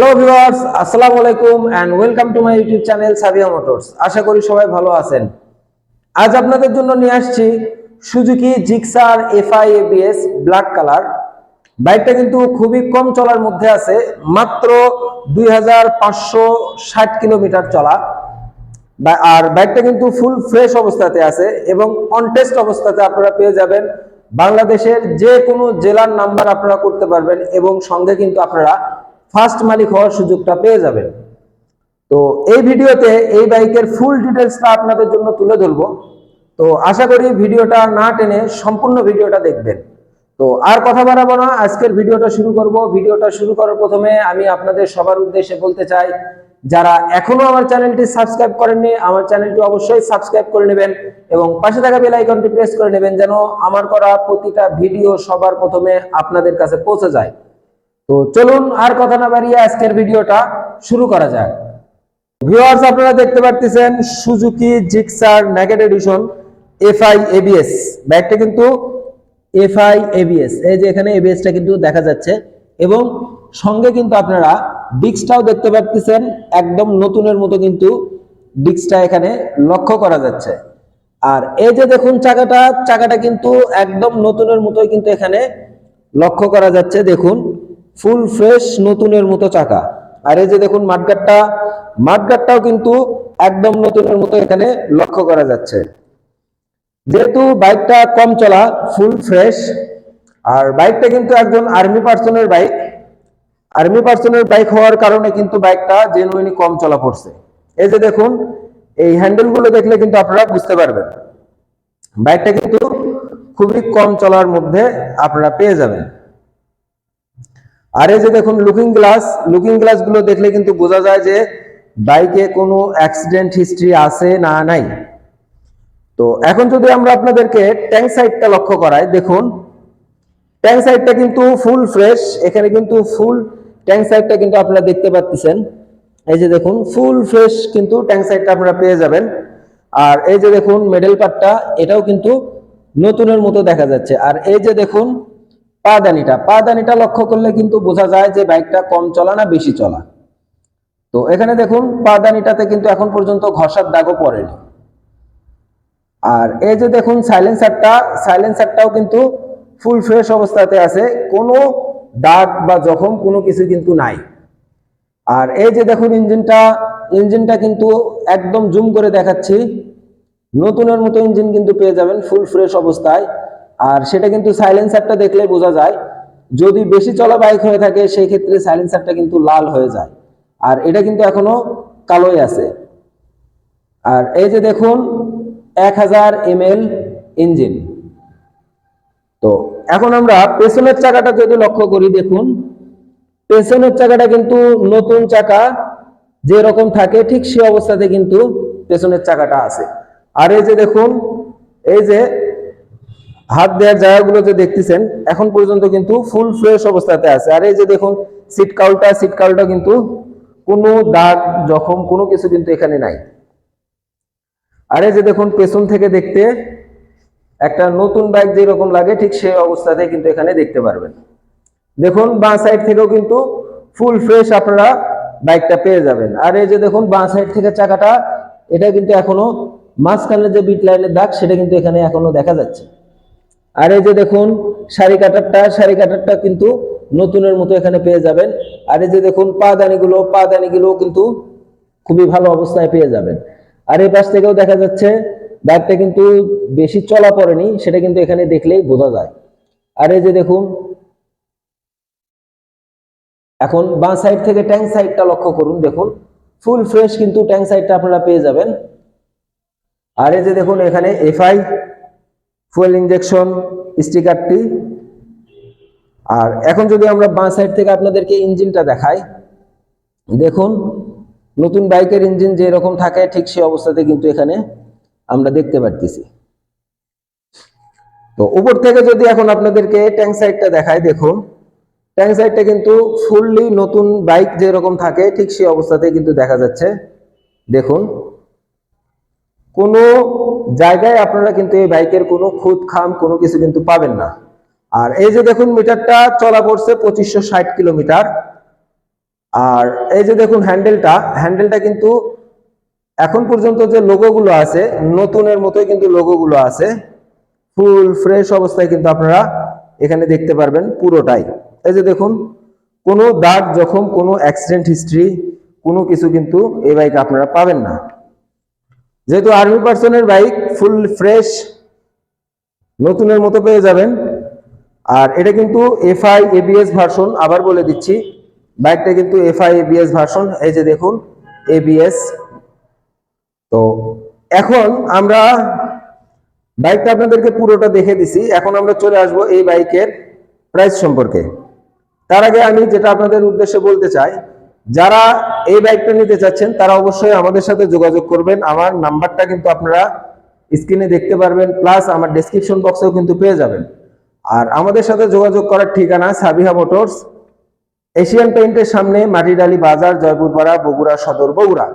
Hello viewers আসসালামু আলাইকুম and welcome to my YouTube channel Sabiya Motors আশা করি সবাই ভালো আছেন। আজ আপনাদের জন্য নিয়ে আসছি Suzuki Gixxer FI ABS black colour বাইকটা কিন্তু খুবই কম চলার মধ্যে আছে, মাত্র দুই হাজার পাঁচশো ষাট কিলোমিটার চলা। আর বাইকটা কিন্তু ফুল ফ্রেশ অবস্থাতে আছে এবং অনটেস্ট অবস্থাতে আপনারা পেয়ে যাবেন। বাংলাদেশের যে কোনো জেলার নাম্বার আপনারা করতে পারবেন এবং সঙ্গে কিন্তু আপনারা ফার্স্ট মালিক হওয়ার সুযোগটা পেয়ে যাবেন। তো এই ভিডিওতে এই বাইকের ফুল ডিটেলসটা আপনাদের জন্য তুলে ধরবো। তো আশা করি ভিডিওটা না টেনে সম্পূর্ণ ভিডিওটা দেখবেন। তো আর কথা বাড়াবো না, আজকের ভিডিওটা শুরু করব। ভিডিওটা শুরু করার প্রথমে আমি আপনাদের সবার উদ্দেশ্যে বলতে চাই, যারা এখনও আমার চ্যানেলটি সাবস্ক্রাইব করেননি, আমার চ্যানেলটি অবশ্যই সাবস্ক্রাইব করে নেবেন এবং পাশে থাকা বেল আইকনটি প্রেস করে নেবেন যেন আমার করা প্রতিটা ভিডিও সবার প্রথমে আপনাদের কাছে পৌঁছে যায়। তো চলুন আর কথা না বাড়িয়ে আজকের ভিডিওটা শুরু করা যাক। ভিউয়ার্স আপনারা দেখতে পাচ্ছেন Suzuki Gixxer naked edition FI ABS ব্যাগটা কিন্তু এফআই এবিএস এই যে এখানে এবিএসটা কিন্তু দেখা যাচ্ছে। এবং সঙ্গে কিন্তু আপনারা ডিস্কটাও দেখতে পাচ্ছেন একদম নতুনের মতো কিন্তু ডিস্কটা এখানে লক্ষ্য করা যাচ্ছে। আর এই যে দেখুন চাকাটা চাকাটা কিন্তু একদম নতুনের মতোই কিন্তু এখানে লক্ষ্য করা যাচ্ছে। দেখুন ফুল ফ্রেশ নতুনের মতো চাকা। আর এই যে দেখুন মাঠগাটটা মাঠগাটটাও কিন্তু একদম নতুনের মতো এখানে লক্ষ্য করা যাচ্ছে। যেহেতু বাইকটা কম চলা, ফুল ফ্রেশ, আর বাইকটা কিন্তু একজন আর্মি পার্সনের বাইক। আর্মি পার্সনের বাইক হওয়ার কারণে কিন্তু বাইকটা জেনুইনি কম চলা পড়ছে। এই যে দেখুন, এই হ্যান্ডেলগুলো দেখলে কিন্তু আপনারা বুঝতে পারবেন। বাইকটা কিন্তু খুবই কম চলার মধ্যে আপনারা পেয়ে যাবেন। আর এই যে দেখুন লুকিং গ্লাস লুকিং গ্লাসগুলো দেখলে কিন্তু বোঝা যায় যে বাইকে কোনো অ্যাক্সিডেন্ট হিস্ট্রি আছে না নাই। তো এখন যদি আমরা আপনাদেরকে ট্যাঙ্ক সাইডটা লক্ষ্য করাই, দেখুন ট্যাঙ্ক সাইডটা কিন্তু ফুল ফ্রেশ এখানে কিন্তু ফুল ট্যাঙ্ক সাইডটা কিন্তু আপনারা দেখতে পাচ্ছেন। এই যে দেখুন ফুল ফ্রেশ কিন্তু ট্যাঙ্ক সাইডটা আপনারা পেয়ে যাবেন। আর এই যে দেখুন মেডেল পার্টটা এটাও কিন্তু নতুনের মতো দেখা যাচ্ছে। আর এই যে দেখুন পাদানিটা পাদানিটা লক্ষ্য করলে কিন্তু বোঝা যায় যে বাইকটা কম চলা না বেশি চলা। তো এখানে দেখুন, পাদানিটাতে কিন্তু এখন পর্যন্ত ঘষার দাগও পড়েনি। আর এই যে দেখুন, সাইলেন্সারটা, সাইলেন্সারটাও কিন্তু ফুল ফ্রেশ অবস্থাতে আছে, কোনো দাগ বা জখম কোনো কিছু কিন্তু নাই। আর এই যে দেখুন, ইঞ্জিনটা ইঞ্জিনটা কিন্তু একদম জুম করে দেখাচ্ছি। নতুনের মতো ইঞ্জিন কিন্তু পেয়ে যাবেন, ফুল ফ্রেশ অবস্থায়। আর সেটা কিন্তু সাইলেন্সারটা দেখলে বোঝা যায়। যদি বেশি চলা বাইক হয়ে থাকে সেই ক্ষেত্রে সাইলেন্সারটা কিন্তু লাল হয়ে যায়। আর এটা কিন্তু এখনও কালোই আছে। আর এই যে দেখুন, এক হাজার এম ইঞ্জিন তো এখন আমরা পেছনের চাকাটা যদি লক্ষ্য করি, দেখুন, পেছনের চাকাটা কিন্তু নতুন চাকা যে রকম থাকে, ঠিক সে অবস্থাতে কিন্তু পেছনের চাকাটা আছে। আর এই যে দেখুন, এই যে হাত দেওয়ার জায়গাগুলো যে দেখতেছেন, এখন পর্যন্ত কিন্তু ফুল ফ্রেশ অবস্থাতে আছে। আর এই যে দেখুন সিট কাউলটা সিট কাউলটা কিন্তু কোনো দাগ, জখম, কোনো কিছু কিন্তু এখানে নাই। আর এই যে দেখুন, পেছন থেকে দেখতে একটা নতুন বাইক যেরকম লাগে, ঠিক সেই অবস্থাতে কিন্তু এখানে দেখতে পারবেন। দেখুন, বাঁ সাইড থেকেও কিন্তু ফুল ফ্রেশ আপনারা বাইকটা পেয়ে যাবেন। আর এই যে দেখুন, বাঁ সাইড থেকে চাকাটা, এটা কিন্তু এখনও মাঝখানে যে বিট লাইনের দাগ, সেটা কিন্তু এখানে এখনও দেখা যাচ্ছে। আর এই যে দেখুন, শাড়ি কাটারটা শাড়ি কাটারটা কিন্তু নতুনের মতো এখানে পেয়ে যাবেন। আর এই যে দেখুন পা দানিগুলো পা দানিগুলো কিন্তু খুবই ভালো অবস্থায় পেয়ে যাবেন। আর এই পাশ থেকেও দেখা যাচ্ছে বাইকটা কিন্তু বেশি চলা পড়েনি, সেটা কিন্তু এখানে দেখলেই বোঝা যায়। আর এই যে দেখুন, এখন বাঁ সাইড থেকে ট্যাঙ্ক সাইডটা লক্ষ্য করুন, দেখুন ফুল ফ্রেশ কিন্তু ট্যাঙ্ক সাইডটা আপনারা পেয়ে যাবেন। আর এই যে দেখুন, এখানে এফআই ফুয়েল ইঞ্জেকশন স্টিকারটি আর এখন যদি আমরা বাঁ সাইড থেকে আপনাদেরকে ইঞ্জিনটা দেখাই, দেখুন, নতুন বাইকের ইঞ্জিন যে রকম থাকে, ঠিক সেই অবস্থাতে কিন্তু এখানে আমরা দেখতে পারতেছি। তো উপর থেকে যদি এখন আপনাদেরকে ট্যাঙ্ক সাইডটা দেখাই, দেখুন ট্যাঙ্ক সাইডটা কিন্তু ফুললি নতুন বাইক যেরকম থাকে, ঠিক সেই অবস্থাতে কিন্তু দেখা যাচ্ছে। দেখুন কোনো জায়গায় আপনারা কিন্তু এই বাইকের কোনো খুদ খাম কোনো কিছু কিন্তু পাবেন না। আর এই যে দেখুন, মিটারটা চলা পড়ছে পঁচিশশো ষাট কিলোমিটার। আর এই যে দেখুন, হ্যান্ডেলটা হ্যান্ডেলটা কিন্তু এখন পর্যন্ত যে লোগোগুলো আছে, নতুনের মতোই কিন্তু লোগোগুলো আছে। ফুল, ফ্রেশ অবস্থায় কিন্তু আপনারা এখানে দেখতে পারবেন পুরোটাই। এই যে দেখুন, কোনো দাগ, জখম, কোনো অ্যাক্সিডেন্ট হিস্ট্রি, কোনো কিছু কিন্তু এই বাইক আপনারা পাবেন না। যেহেতু আর্মি পার্সনের বাইক ফুল ফ্রেশ, নতুনের মতো পেয়ে যাবেন। আর এটা কিন্তু এফআই এবিএস ভার্সন, আবার বলে দিচ্ছি, বাইকটা কিন্তু এফআই এবিএস ভার্সন, এই যে দেখুন, এবিএস। তো এখন আমরা বাইকটা আপনাদেরকে পুরোটা দেখে দিছি। এখন আমরা চলে আসব এই বাইকের প্রাইস সম্পর্কে। তার আগে আমি যেটা আপনাদের উদ্দেশ্যে বলতে চাই যারা এই বাইকটা নিতে চাচ্ছেন, তারা অবশ্যই আমাদের সাথে যোগাযোগ করবেন। আমার নাম্বারটা কিন্তু আপনারা স্ক্রিনে দেখতে পারবেন, প্লাস আমার ডেসক্রিপশন বক্সেও কিন্তু পেয়ে যাবেন। আর আমাদের সাথে যোগাযোগ করার ঠিকানা সাবিহা মোটরস, এশিয়ান পেইন্টের সামনে মাটিডালি বাজার, জয়পুরপাড়া, বগুড়া সদর, বগুড়া।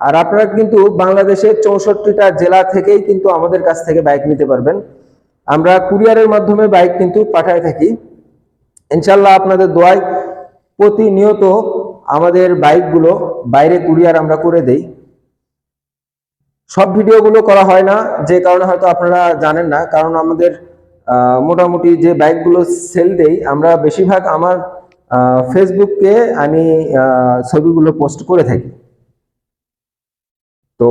আর আপনারা কিন্তু বাংলাদেশের চৌষট্টিটা জেলা থেকেই কিন্তু আমাদের কাছ থেকে বাইক নিতে পারবেন। আমরা কুরিয়ারের মাধ্যমে বাইক কিন্তু পাঠায় থাকি। ইনশাল্লাহ আপনাদের দোয়ায় প্রতিনিয়ত আমাদের বাইকগুলো বাইরে কুরিয়ার আমরা করে দেই। সব ভিডিওগুলো করা হয় না, যে কারণে হয়তো আপনারা জানেন না, কারণ আমাদের মোটামুটি যে বাইকগুলো সেল দেই, আমরা বেশিরভাগ আমার ফেসবুককে আমি ছবিগুলো পোস্ট করে থাকি। তো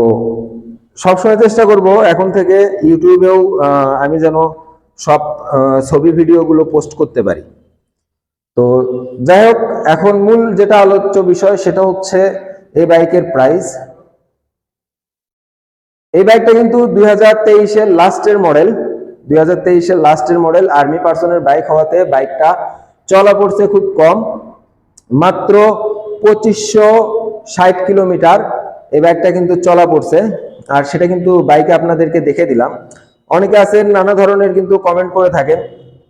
সবসময় চেষ্টা করব, এখন থেকে ইউটিউবেও আমি যেন সব ছবি ভিডিওগুলো পোস্ট করতে পারি। তো যাই হোক, এখন মূল যেটা আলোচ্য বিষয় সেটা হচ্ছে এই বাইকের প্রাইস এই বাইকটা কিন্তু দুই হাজার তেইশের লাস্টের মডেল দুই হাজার তেইশের লাস্টের মডেল আর্মি পার্সনের বাইক হওয়াতে বাইকটা চলা পড়ছে খুব কম। মাত্র পঁচিশশো ষাট কিলোমিটার এই বাইকটা কিন্তু চলা পড়ছে। আর সেটা কিন্তু বাইকে আপনাদেরকে দেখে দিলাম। অনেকে আছেন, নানা ধরনের কিন্তু কমেন্ট করে থাকেন।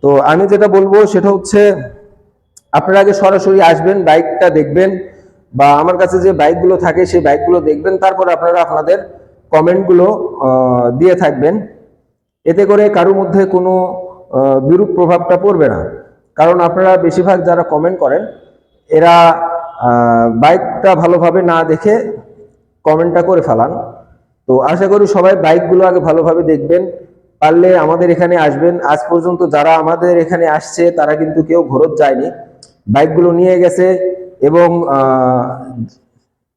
তো আমি যেটা বলব সেটা হচ্ছে আপনারা আগে সরাসরি আসবেন বাইকটা দেখবেন, বা আমার কাছে যে বাইকগুলো থাকে, সেই বাইকগুলো দেখবেন, তারপর আপনারা আপনাদের কমেন্টগুলো দিয়ে থাকবেন। এতে করে কারোর মধ্যে কোনো বিরূপ প্রভাবটা পড়বে না। কারণ আপনারা বেশিরভাগ যারা কমেন্ট করেন, এরা বাইকটা ভালোভাবে না দেখে কমেন্টটা করে ফেলান। তো আশা করি সবাই বাইকগুলো আগে ভালোভাবে দেখবেন, পারলে আমাদের এখানে আসবেন। আজ পর্যন্ত যারা আমাদের এখানে আসছে, তারা কিন্তু কেউ ঘোরত যায়নি। বাইকগুলো নিয়ে গেছে এবং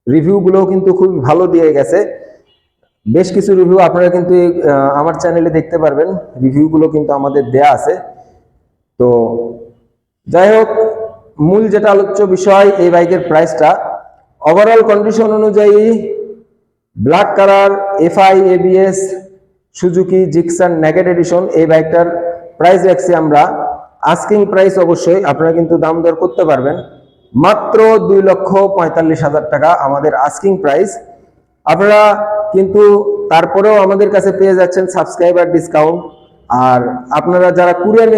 রিভিউগুলোও কিন্তু খুব ভালো দিয়ে গেছে। বেশ কিছু রিভিউ আপনারা কিন্তু আমার চ্যানেলে দেখতে পারবেন। রিভিউগুলো কিন্তু আমাদের দেয়া আছে। তো যাই হোক, মূল যেটা আলোচ্য বিষয় এই বাইকের প্রাইসটা। ওভারঅল কন্ডিশন অনুযায়ী black colour FI ABS Suzuki Gixxer naked edition এই বাইকটার প্রাইস রাখছি আমরা। আস্কিং প্রাইস অবশ্যই, আপনারা কিন্তু দাম দর করতে পারবেন। মাত্র দুই লক্ষ পঁয়তাল্লিশ হাজার টাকা আমাদের আস্কিং প্রাইস আপনারা কিন্তু তারপরেও আমাদের কাছে পেয়ে যাচ্ছেন সাবস্ক্রাইবার ডিসকাউন্ট আর আপনারা যারা কুরিয়ার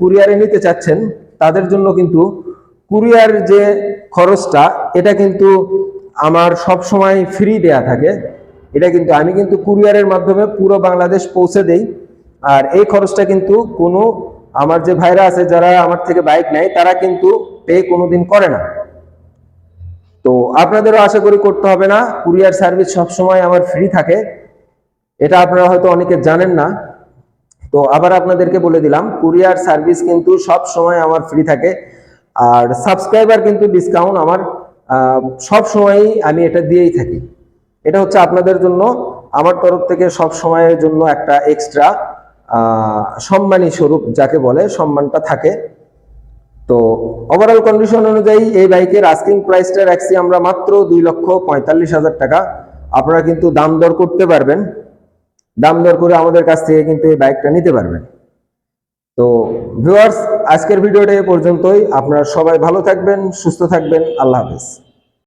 কুরিয়ারে নিতে চাচ্ছেন, তাদের জন্য কিন্তু কুরিয়ার যে খরচটা, এটা কিন্তু আমার সব সময় ফ্রি দেয়া থাকে। এটা কিন্তু আমি কিন্তু কুরিয়ারের মাধ্যমে পুরো বাংলাদেশ পৌঁছে দেই। আর এই খরচটা কিন্তু কোনো আমার যে ভাইরা আছে, যারা আমার থেকে বাইক নেয়, তারা কিন্তু পে কোনোদিন করে না। তো আপনাদেরও আশা করি করতে হবে না। কুরিয়ার সার্ভিস সবসময় আমার ফ্রি থাকে। এটা আপনারা হয়তো অনেকে জানেন না। তো আবার আপনাদেরকে বলে দিলাম, কুরিয়ার সার্ভিস কিন্তু সব সময় আমার ফ্রি থাকে। আর সাবস্ক্রাইবার কিন্তু ডিসকাউন্ট আমার সব সময়ই আমি এটা দিয়েই থাকি। এটা হচ্ছে আপনাদের জন্য, আমার তরফ থেকে সব সময়ের জন্য একটা এক্সট্রা সম্মানী স্বরূপ যাকে বলে, সম্মানটা থাকে। তো ওভারঅল কন্ডিশন অনুযায়ী এই বাইকের আস্কিং প্রাইসটা রাখছি আমরা মাত্র দুই লক্ষ পঁয়তাল্লিশ হাজার টাকা। আপনারা কিন্তু দাম দর করতে পারবেন। দাম দর করে আমাদের কাছ থেকে কিন্তু এই বাইকটা নিতে পারবেন। তো ভিউয়ার্স আজকের ভিডিওটা এ পর্যন্তই। আপনারা সবাই ভালো থাকবেন, সুস্থ থাকবেন। আল্লাহ হাফেজ।